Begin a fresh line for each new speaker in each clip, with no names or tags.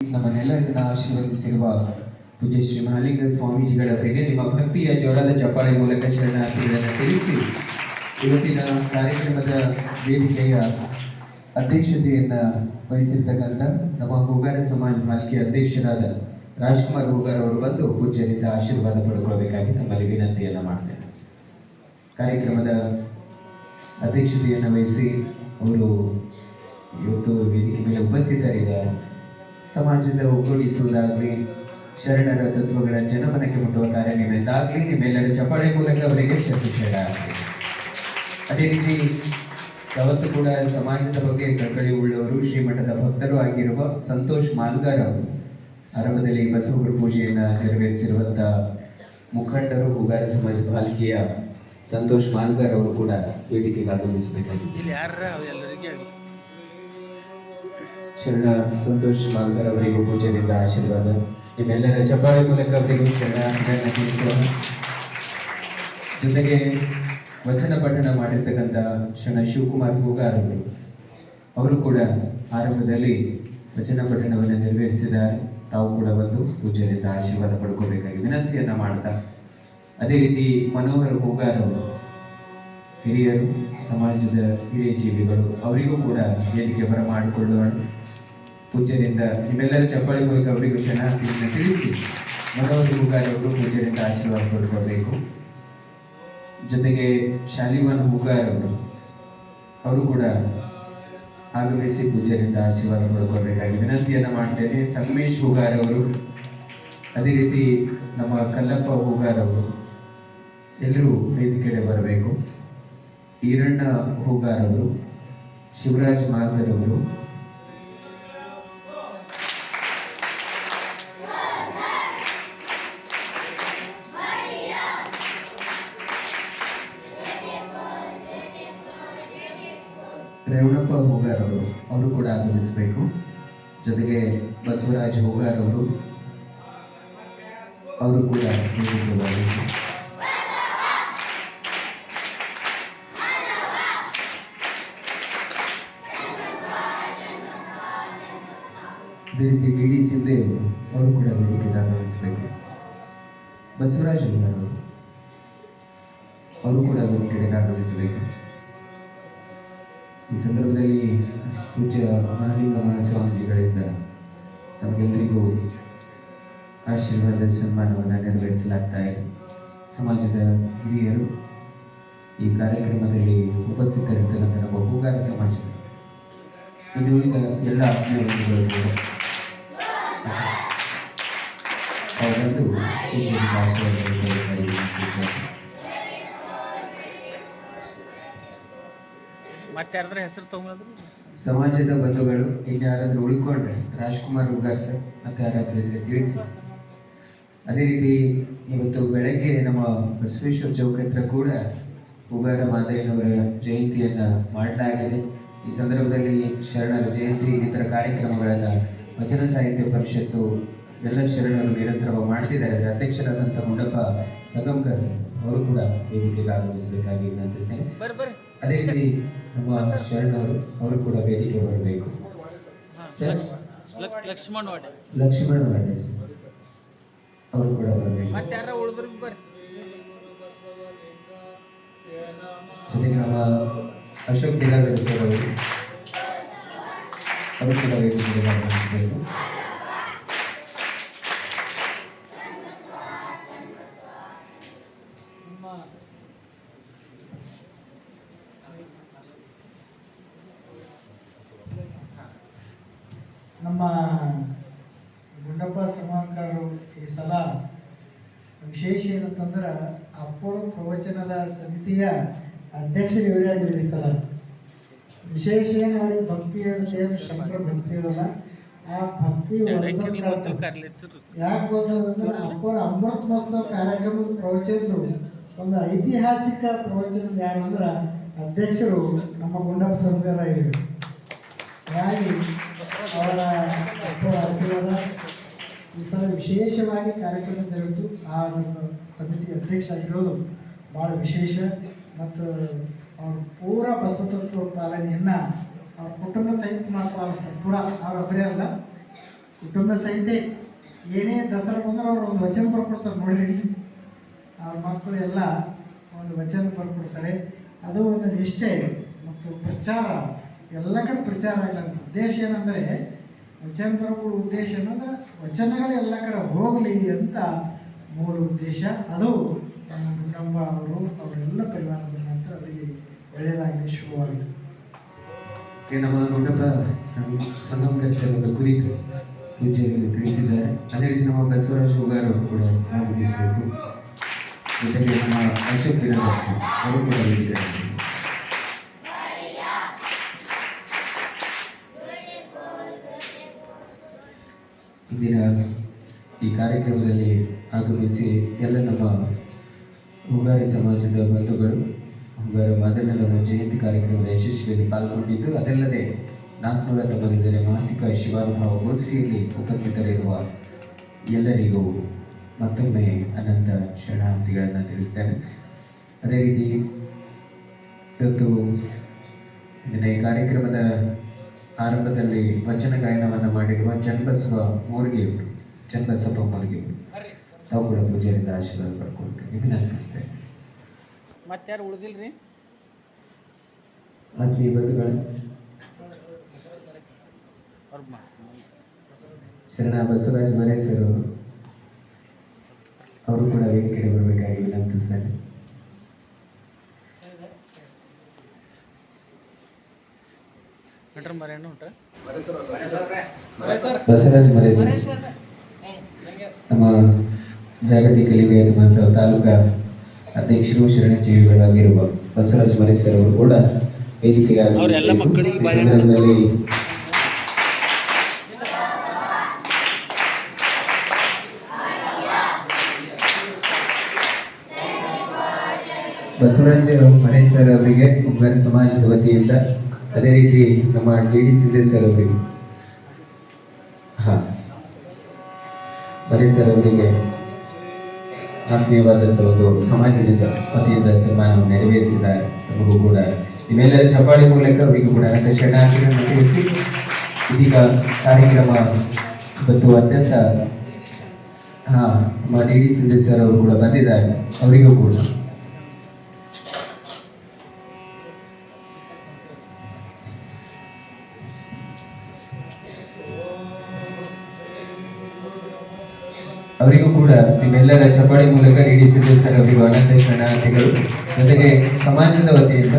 ನಮ್ಮನ್ನೆಲ್ಲರನ್ನ ಆಶೀರ್ವದಿಸಿರುವ ಪೂಜ್ಯ ಶ್ರೀ ಮಹಾಲಿಂಗ ಸ್ವಾಮೀಜಿಗಳವರಿಗೆ ನಿಮ್ಮ ಭಕ್ತಿಯ ಜೋರಾದ ಚಪ್ಪಾಳೆ ಮೂಲಕ ಶರಣಾರ್ಥಿಗಳನ್ನು ತಿಳಿಸಿ, ಇವತ್ತಿನ ಕಾರ್ಯಕ್ರಮದ ವೇದಿಕೆಯ ಅಧ್ಯಕ್ಷತೆಯನ್ನ ವಹಿಸಿರ್ತಕ್ಕಂಥ ನಮ್ಮ ಹೂಗಾರ ಸಮಾಜ ಪಾಲಿಕೆ ಅಧ್ಯಕ್ಷರಾದ ರಾಜ್ಕುಮಾರ್ ಹೂಗಾರ್ ಅವರು ಬಂದು ಪೂಜ್ಯರಿಂದ ಆಶೀರ್ವಾದ ಪಡ್ಕೊಳ್ಬೇಕಾಗಿ ತಮ್ಮಲ್ಲಿ ವಿನಂತಿಯನ್ನ ಮಾಡ್ತೇನೆ. ಕಾರ್ಯಕ್ರಮದ ಅಧ್ಯಕ್ಷತೆಯನ್ನು ವಹಿಸಿ ಅವರು ಇವತ್ತು ವೇದಿಕೆ ಮೇಲೆ ಉಪಸ್ಥಿತರಿದ್ದಾರೆ. ಸಮಾಜದ ಒಗ್ಗೂಡಿಸುವುದಾಗಲಿ, ಶರಣರ ತತ್ವಗಳ ಜನಮನಕ್ಕೆ ಮುಟ್ಟುವ ಕಾರ್ಯನಿರತಾಗಲಿ ನಿಮ್ಮೆಲ್ಲರ ಚಪಾಳೆ ಮೂಲಕ ಅವರಿಗೆ ಆಗಲಿ. ಅದೇ ರೀತಿ ಯಾವತ್ತು ಕೂಡ ಸಮಾಜದ ಬಗ್ಗೆ ಕಳಕಳಿ ಉಳ್ಳವರು, ಶ್ರೀಮಠದ ಭಕ್ತರು ಆಗಿರುವ ಸಂತೋಷ್ ಮಾಲ್ಗಾರ್ ಅವರು, ಆರಂಭದಲ್ಲಿ ಬಸವಗುರು ಪೂಜೆಯನ್ನು ನೆರವೇರಿಸಿರುವಂಥ ಮುಖಂಡರು ಹುಗಾರ ಸಮಾಜ ಪಾಲಿಕೆಯ ಸಂತೋಷ್ ಮಾಲ್ಗಾರ್ ಅವರು ಕೂಡ ವೇದಿಕೆಗೆ ಆಗಮಿಸಬೇಕಾಗಿದೆ. ಶರಣ, ಸಂತೋಷ್ ಮಾಲ್ಕರ್ ಅವರಿಗೂ ಪೂಜೆಯಿಂದ ಆಶೀರ್ವಾದ. ನಿಮ್ಮೆಲ್ಲರ ಚಪ್ಪಾಳೆ ಮೂಲಕ ಅವರಿಗೂ ಶರಣ ಜೊತೆಗೆ ವಚನ ಪಠಣ ಮಾಡಿರ್ತಕ್ಕಂಥ ಶರಣ ಶಿವಕುಮಾರ್ ಹೂಗಾರ್ ಅವರು ಕೂಡ ಆರಂಭದಲ್ಲಿ ವಚನ ಪಠಣವನ್ನು ನೆರವೇರಿಸಿದ್ದಾರೆ. ತಾವು ಕೂಡ ಬಂದು ಪೂಜೆಯಿಂದ ಆಶೀರ್ವಾದ ಪಡ್ಕೋಬೇಕಾಗಿ ವಿನಂತಿಯನ್ನು ಮಾಡ್ತಾ. ಅದೇ ರೀತಿ ಮನೋಹರ್ ಹೂಗಾರ್ ಹಿರಿಯರು, ಸಮಾಜದ ಹಿರಿಯ ಜೀವಿಗಳು, ಅವರಿಗೂ ಕೂಡ ವೇದಿಕೆ ಬರಮಾಡಿಕೊಳ್ಳೋಣ. ಪೂಜ್ಯರಿಂದ ನಿಮ್ಮೆಲ್ಲರ ಚಪ್ಪಾಳೆ ಮೂಲಕ ಅವರಿಗೂ ಶರಣಾರ್ಥಿಯನ್ನು ತಿಳಿಸಿ ಮನೋಜ್ ಅವರು ಪೂಜ್ಯರಿಂದ ಆಶೀರ್ವಾದ ಪಡ್ಕೊಳ್ಬೇಕು. ಜೊತೆಗೆ ಶಾಲಿವಾನ್ ಹೂಗಾರ್ ಅವರು ಕೂಡ ಆಗಮಿಸಿ ಪೂಜ್ಯರಿಂದ ಆಶೀರ್ವಾದ ಪಡ್ಕೊಳ್ಬೇಕಾಗಿ ವಿನಂತಿಯನ್ನು ಮಾಡ್ತೇನೆ. ಸಂಗಮೇಶ್ ಬುಗಾರವರು ಅದೇ ರೀತಿ ನಮ್ಮ ಕಲ್ಲಪ್ಪ ಹೂಗಾರ್ ಅವರು, ಎಲ್ಲರೂ ವೇದಿಕೆಡೆ ಬರಬೇಕು. ಈರಣ್ಣ ಹೂಗಾರವರು ಶಿವರಾಜ್ ಮಾತರವರು ರೇವಣಪ್ಪ ಹೂಗಾರ್ ಅವರು ಅವರು ಕೂಡ ಆಗಮಿಸಬೇಕು. ಜೊತೆಗೆ ಬಸವರಾಜ್ ಹೂಗಾರ್ ಅವರು ಅವರು ಕೂಡ ಅದೇ ರೀತಿ ಡಿ ಡಿ ಇಲ್ಲದೆ ಅವರು ಕೂಡ ವೇದಿಕೆಗೆ ಆಗಮಿಸಬೇಕು ಬಸವರಾಜ್ ಅವರು ಅವರು ಕೂಡ ವೇದಿಕೆಗೆ ಆಗಮಿಸಬೇಕು ಈ ಸಂದರ್ಭದಲ್ಲಿ ಪೂಜ್ಯ ಮಹಾಲಿಂಗ ಮಹಾಸ್ವಾಮೀಜಿಗಳಿಂದ ನಮಗೆಲ್ಲರಿಗೂ ಆಶೀರ್ವಾದ, ಸನ್ಮಾನವನ್ನು ನೆರವೇರಿಸಲಾಗ್ತಾ ಇದೆ. ಸಮಾಜದ ಹಿರಿಯರು ಈ ಕಾರ್ಯಕ್ರಮದಲ್ಲಿ ಉಪಸ್ಥಿತರಿರ್ತಕ್ಕಂಥ ನಮ್ಮ ಹೂಗಾರ ಸಮಾಜ ಇನ್ನು ಉಳಿದ ಎಲ್ಲ ಅಭಿವೃದ್ಧಿಗಳು ಕೂಡ ಅವರದ್ದು
ಮತ್ತೆ ಯಾರಾದ್ರೂ ಹೆಸರು ತಗೊಂಡ್ರು
ಸಮಾಜದ ಬಂಧುಗಳು ಇನ್ಯಾರಾದ್ರೂ ಉಳ್ಕೊಂಡ್ರೆ ರಾಜ್ಕುಮಾರ್ ಉಗಾರ್ ಸರ್ ಮತ್ತೆ ಯಾರಾದ್ರೂ ಇದ್ರೆ ತಿಳಿಸಿ. ಅದೇ ರೀತಿ ಇವತ್ತು ಬೆಳಗ್ಗೆ ನಮ್ಮ ಬಸವೇಶ್ವರ ಚೌಕ ಹತ್ರ ಕೂಡ ಉಗಾರ ಮಾದಯ್ಯನವರ ಜಯಂತಿಯನ್ನ ಮಾಡಲಾಗಿದೆ. ಈ ಸಂದರ್ಭದಲ್ಲಿ ಶರಣರ ಜಯಂತಿ ಇನ್ನಿತರ ಕಾರ್ಯಕ್ರಮಗಳನ್ನ ವಚನ ಸಾಹಿತ್ಯ ಪರಿಷತ್ತು ಎಲ್ಲ ಶರಣರು ನಿರಂತರವಾಗಿ ಮಾಡ್ತಿದ್ದಾರೆ. ಅದರ ಅಧ್ಯಕ್ಷರಾದಂಥ ಗುಂಡಪ್ಪ ಸಂಗಮ್ಕರ್ ಸರ್ ಅವರು ಕೂಡ ವೇದಿಕೆಗೆ ಆಗಮಿಸಬೇಕಾಗಿ ವಿನಂತಿಸ್ತೇನೆ ಅದೇ ರೀತಿ ನಮ್ಮ ಶರಣರು ಅವರು ಕೂಡ ವೇದಿಕೆ ಬರಬೇಕು ಸರ್.
ಲಕ್ಷ್ಮಣ್ ವಾಡೆ.
ಲಕ್ಷ್ಮಣ ವಾಡೆ ಸರ್. ಅವರು ಕೂಡ ಬರಬೇಕು ಜೊತೆಗೆ ನಮ್ಮ ಅಶೋಕ್ ಬಿಲಾಗರ್ ಸರ್ ಅವರು. ವೇದಿಕೆಗೆ
ನಮ್ಮ ಗುಂಡಪ್ಪ ಸಮಾಂಕರು ಈ ಸಲ ವಿಶೇಷ ಏನಂತಂದ್ರೆ ಅಪ್ಪರು ಪ್ರವಚನದ ಸಮಿತಿಯ ಅಧ್ಯಕ್ಷ ಇವರೇ ಸಲ ವಿಶೇಷ ಏನು ಅವ್ರಿಗೆ ಭಕ್ತಿ ಏನು? ಶಂಕರ ಭಕ್ತಿ ಇರಲ್ಲ ಆ ಭಕ್ತಿ ಯಾಕೆ ಗೊತ್ತದಂದ್ರೆ ಅಪ್ಪರ ಅಮೃತ್ ಮಹೋತ್ಸವ ಕಾರ್ಯಕ್ರಮದ ಪ್ರವಚನದ್ದು ಒಂದು ಐತಿಹಾಸಿಕ ಪ್ರವಚನ ಯಾರು ಅಂದ್ರೆ ಅಧ್ಯಕ್ಷರು ನಮ್ಮ ಗುಂಡಪ್ಪ ಸರ್ಕಾರ ಆಗಿದ್ರು ಹಾಗಾಗಿ ಅವರ ಅಪ್ಪರ ಆಶೀರ್ವಾದ. ಈ ಸಲ ವಿಶೇಷವಾಗಿ ಕಾರ್ಯಕ್ರಮ ಜರುಗಿತು. ಆ ಸಮಿತಿಗೆ ಸಮಿತಿ ಅಧ್ಯಕ್ಷ ಆಗಿರೋದು ಭಾಳ ವಿಶೇಷ. ಮತ್ತು ಅವರು ಪೂರ ಬಸವತತ್ವ ಪಾಲನೆಯನ್ನು ಅವ್ರ ಕುಟುಂಬ ಸಹಿತ ಮಾಡಿ ಪಾಲಿಸ್ತಾರೆ ಪೂರ ಅವ್ರೊಬ್ಬರೇ ಅಲ್ಲ. ಕುಟುಂಬ ಸಹಿತ ಏನೇ ದಸರಾ ಬಂದ್ರೆ ಅವ್ರು ಒಂದು ವಚನ ಬರ್ಕೊಡ್ತಾರೆ ನೋಡಿರಿ. ಅವ್ರ ಮಕ್ಕಳು ಎಲ್ಲ ಒಂದು ವಚನ ಬರ್ಕೊಡ್ತಾರೆ. ಅದು ಒಂದು ನಿಷ್ಠೆ ಮತ್ತು ಪ್ರಚಾರ. ಎಲ್ಲ ಕಡೆ ಪ್ರಚಾರ ಆಗಲಂತ ಉದ್ದೇಶ ಏನಂದರೆ ವಚನ ಬರ್ಕೊಳ್ಳೋ ಉದ್ದೇಶ ಏನಂದ್ರೆ ವಚನಗಳು ಎಲ್ಲ ಕಡೆ ಹೋಗಲಿ ಅಂತ ಮೂಲ ಉದ್ದೇಶ. ಅದು ನಮ್ಮ ಅವರು ಅವರೆಲ್ಲ
ನಮ್ಮ ದೊಡ್ಡಪ್ಪ ಸಂಗಮ ಒಂದು ಕುರಿತು ಪೂಜೆ ತಿಳಿಸಿದ್ದಾರೆ. ಅದೇ ರೀತಿ ನಮ್ಮ ಬಸವರಾಜ್ ಹುಗಾರ್ ಅವರು ಕೂಡ ಭಾಗವಹಿಸಬೇಕು. ಜೊತೆಗೆ ನಮ್ಮ ಅಶೋಕ್ ವೀರಭಕ್ಷ ಅವರು ಕೂಡ ಹೇಳಿದ್ದಾರೆ ಇಂದಿನ ಈ ಕಾರ್ಯಕ್ರಮದಲ್ಲಿ ಆಗಮಿಸಿ ಎಲ್ಲ ನಮ್ಮ ಉಗಾರಿ ಸಮಾಜದ ಬಂಧುಗಳು ಹುಗಾರ ಮದನವರ ಜಯಂತಿ ಕಾರ್ಯಕ್ರಮದ ಯಶಸ್ವಿಯಲ್ಲಿ ಪಾಲ್ಗೊಂಡಿದ್ದು ಅದಲ್ಲದೆ ನಾಲ್ಕುನೂರ ತೊಂಬತ್ತೈದನೇ ಮಾಸಿಕ ಶಿವಾನುಭವ ಗೋಷ್ಠಿಯಲ್ಲಿ ಉಪಸ್ಥಿತರಿರುವ ಎಲ್ಲರಿಗೂ ಮತ್ತೊಮ್ಮೆ ಅನಂತ ಶರಣಾರ್ಥಿಗಳನ್ನು ತಿಳಿಸ್ತೇನೆ. ಅದೇ ರೀತಿ ಇವತ್ತು ಈ ಕಾರ್ಯಕ್ರಮದ ಆರಂಭದಲ್ಲಿ ವಚನ ಗಾಯನವನ್ನು ಮಾಡಿರುವ ಚನ್ನಬಸವ ಮೂರ್ಗಿಯವರು ಚನ್ನಬಸಪ್ಪ ಮೂರ್ಗಿಯವರು ತಾವು ಕೂಡ ಪೂಜೆಯಿಂದ ಆಶೀರ್ವಾದ ಪಡ್ಕೊಳ್ತೇನೆ ವಿನಂತಿಸ್ತೇನೆ
ಮತ್ತಾರು ಉಳಿದಿಲ್ಲ ರೀ
ಶರಣ ಬಸವರಾಜ್ ಮರೇಸರು ಅವರು. ಅವರು ಕೂಡ ವೇದಿಕೆಗೆ ಬರಬೇಕಾಗಿ ಅಂತ
ಸರ್. ಮರೇನು ಉಂಟ?
ಬಸವರಾಜ್ ಮರೇಸರ್ ನಮ್ಮ ಜಾಗತಿಕ ಲಿಂಗಾಯತ ಸರ್ ತಾಲೂಕಾ ಅಧ್ಯಕ್ಷರು ಶರಣಜೀವಿಗಳಾಗಿರುವ ಬಸವರಾಜ್ ಸರ್ ಅವರು ಕೂಡ ವೇದಿಕೆಗೆ
ಬಸವರಾಜ
ಸಂದರ್ಭದಲ್ಲಿ ಮನೆ ಸರ್ ಅವರಿಗೆ ಉಗ್ರ ಸಮಾಜದ ವತಿಯಿಂದ ಅದೇ ರೀತಿ ನಮ್ಮ ಡಿ ಡಿ ಸಿದ್ದೆ ಸರ್ ಅವರಿಗೆ ಹಾ ಮನೆ ಸರ್ ಅವರಿಗೆ ಆತ್ಮೀಯವಾದಂಥ ಒಂದು ಸಮಾಜದಿಂದ ವತಿಯಿಂದ ಸನ್ಮಾನವನ್ನು ನೆರವೇರಿಸಿದ್ದಾರೆ. ನಮಗೂ ಕೂಡ. ನಿಮ್ಮೆಲ್ಲರ ಚಪ್ಪಾಳಿ ಮೂಲಕ ಅವರಿಗೂ ಕೂಡ ಅನಂತ ಶರಣಾರ್ಥಿಗಳನ್ನು ತಿಳಿಸಿ ಇದೀಗ ಕಾರ್ಯಕ್ರಮ ಇವತ್ತು ಅತ್ಯಂತ, ಹಾ, ನಮ್ಮ ಡಿ ಡಿ ಸದಸ್ಯರವರು ಕೂಡ ಬಂದಿದ್ದಾರೆ. ಅವರಿಗೂ ಕೂಡ. ಅವರಿಗೂ ಕೂಡ ನಿಮ್ಮೆಲ್ಲರ ಚಪಾಡಿ ಮೂಲಕ ಸಿ ಸರ್ ಅವರಿಗೂ ಅನಂತ ಶರಣಾರ್ಥಿಗಳು ಜೊತೆಗೆ ಸಮಾಜದ ವತಿಯಿಂದ,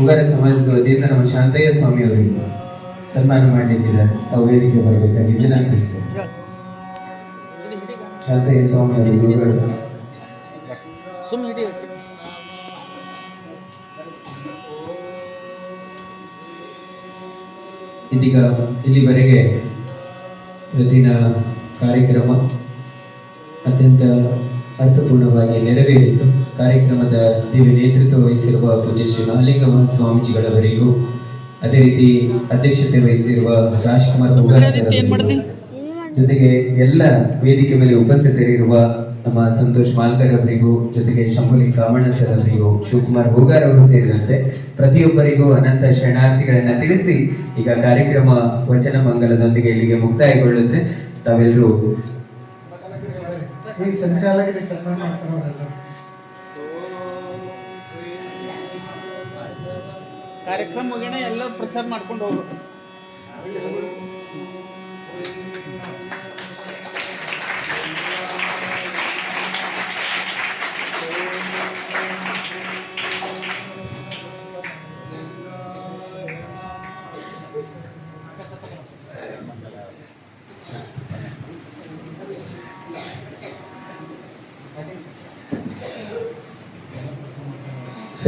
ಉಗಾರ ಸಮಾಜದ ವತಿಯಿಂದ ನಮ್ಮ ಶಾಂತಯ್ಯ ಸ್ವಾಮಿ ಅವರಿಗೂ ಸನ್ಮಾನ ಮಾಡಲಿಕ್ಕಿದ್ದಾರೆ ತಾವು ವೇದಿಕೆ ಬರಬೇಕಾಗಿ ವಿನಂತಿಸ್ತೇವೆ ಶಾಂತಯ್ಯ ಸ್ವಾಮಿ ಅವರಿಗೂ
ಸುಮ್ಮ ಹಿಡಿ
ಇದೀಗ ಇಲ್ಲಿವರೆಗೆ ಇವತ್ತಿನ ಕಾರ್ಯಕ್ರಮ ಅತ್ಯಂತ ಅರ್ಥಪೂರ್ಣವಾಗಿ ನೆರವೇರಿತು. ಕಾರ್ಯಕ್ರಮದ ದಿವ್ಯ ನೇತೃತ್ವ ವಹಿಸಿರುವ ಪೂಜ್ಯ ಶ್ರೀ ಮಹಾಲಿಂಗ ಸ್ವಾಮೀಜಿಗಳವರಿಗೂ ಅದೇ ರೀತಿ ಅಧ್ಯಕ್ಷತೆ ವಹಿಸಿರುವ ರಾಜ್ಕುಮಾರ್ ಜೊತೆಗೆ ಎಲ್ಲ ವೇದಿಕೆ ಮೇಲೆ ಉಪಸ್ಥಿತರಿರುವ ನಮ್ಮ ಸಂತೋಷ್ ಮಾಲ್ಕರ್ ಅವರಿಗೂ ಜೊತೆಗೆ ಶಂಭುಲಿ ಕಾಮಣ್ಣ ಸರ್ ಅವರಿಗೂ ಶಿವಕುಮಾರ್ ಹೂಗಾರ್ ಅವರು ಸೇರಿದಂತೆ ಪ್ರತಿಯೊಬ್ಬರಿಗೂ ಅನಂತ ಶರಣಾರ್ಥಿಗಳನ್ನ ತಿಳಿಸಿ ಈಗ ಕಾರ್ಯಕ್ರಮ ವಚನ ಮಂಗಲದೊಂದಿಗೆ ಇಲ್ಲಿಗೆ ಮುಕ್ತಾಯಗೊಳ್ಳುತ್ತೆ. ತಾವೆಲ್ಲರೂ
ಈಗ ಸಂಚಾಲಕರಿಗೆ ಸನ್ಮಾನ ಮಾಡ್ತಾರೆ ಅವರೆಲ್ಲ
ಕಾರ್ಯಕ್ರಮ ಮುಗಿಣ ಎಲ್ಲ ಪ್ರಸಾದ ಮಾಡ್ಕೊಂಡು ಹೋಗ್ಬೇಕು.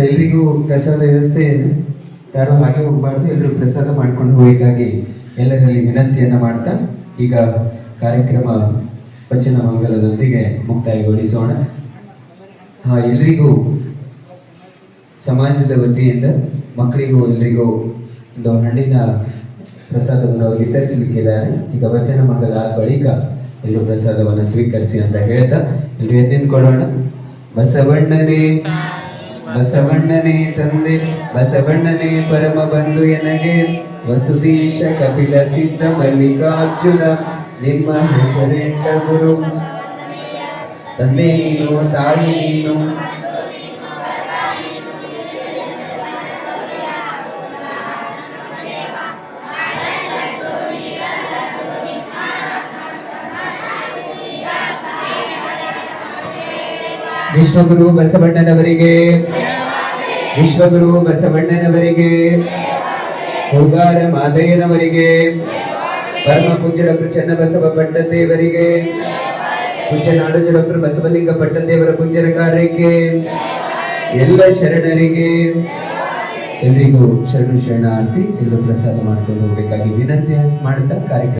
ಎಲ್ರಿಗೂ ಪ್ರಸಾದ ವ್ಯವಸ್ಥೆ ಇದೆ ಯಾರು ಹಾಗೆ ಹೋಗಬಾರ್ದು ಎಲ್ಲರೂ ಪ್ರಸಾದ ಮಾಡ್ಕೊಂಡು ಹೋಗಿಗಾಗಿ ಎಲ್ಲರಲ್ಲಿ ವಿನಂತಿಯನ್ನ ಮಾಡ್ತಾ, ಈಗ ಕಾರ್ಯಕ್ರಮ ವಚನ ಮಂಗಲದೊಂದಿಗೆ ಮುಕ್ತಾಯಗೊಳಿಸೋಣ. ಹಾ, ಎಲ್ರಿಗೂ ಸಮಾಜದ ವತಿಯಿಂದ, ಮಕ್ಕಳಿಗೂ ಎಲ್ರಿಗೂ ಒಂದು ಹಣ್ಣಿನ ಪ್ರಸಾದವನ್ನು ವಿತರಿಸಲಿಕ್ಕಿದ್ದಾರೆ. ಈಗ ವಚನ ಮಂಗಲ ಬಳಿಕ ಎಲ್ಲರೂ ಪ್ರಸಾದವನ್ನು ಸ್ವೀಕರಿಸಿ ಅಂತ ಹೇಳ್ತಾ ಎಲ್ಲರೂ ಕೊಡೋಣ ಬಸವಣ್ಣನೇ. ಬಸವಣ್ಣನೇ ತಂದೆ ಬಸವಣ್ಣನೇ ಪರಮ ಬಂಧು ಎನಗೆ. ವಸುದೀಶ ಕಪಿಲ ಸಿದ್ಧ ಮಲ್ಲಿಕಾರ್ಜುನ ನಿಮ್ಮ ಹೆಸರೇಟ ಗುರು? ತಂದೆ ನೀನು ತಾಯಿ ನೀನು. ವಿಶ್ವಗುರು ಬಸವಣ್ಣನವರಿಗೆ. ವಿಶ್ವಗುರು ಬಸವಣ್ಣನವರಿಗೆ. ಹೂಗಾರ ಮಾದಯ್ಯನವರಿಗೆ ಪರಮ ಪೂಜ್ಯ ಡಾಕ್ಟರ್ ಚನ್ನಬಸವ ಪಟ್ಟದೇವರಿಗೆ. ಪೂಜ್ಯ ನಾಡೋಜ ಡಾಕ್ಟರ್ ಬಸವಲಿಂಗ ಪಟ್ಟದೇವರ ಪೂಜ್ಯರ ಕಾರ್ಯಕ್ಕೆ. ಎಲ್ಲ ಶರಣರಿಗೆ. ಎಲ್ರಿಗೂ ಶರಣು ಶರಣಾರ್ಥಿ ಎಲ್ಲರೂ ಪ್ರಸಾದ ಮಾಡಿಕೊಂಡು ಹೋಗಬೇಕಾಗಿ ವಿನಂತಿ ಮಾಡ್ತಾ ಕಾರ್ಯಕ್ರಮ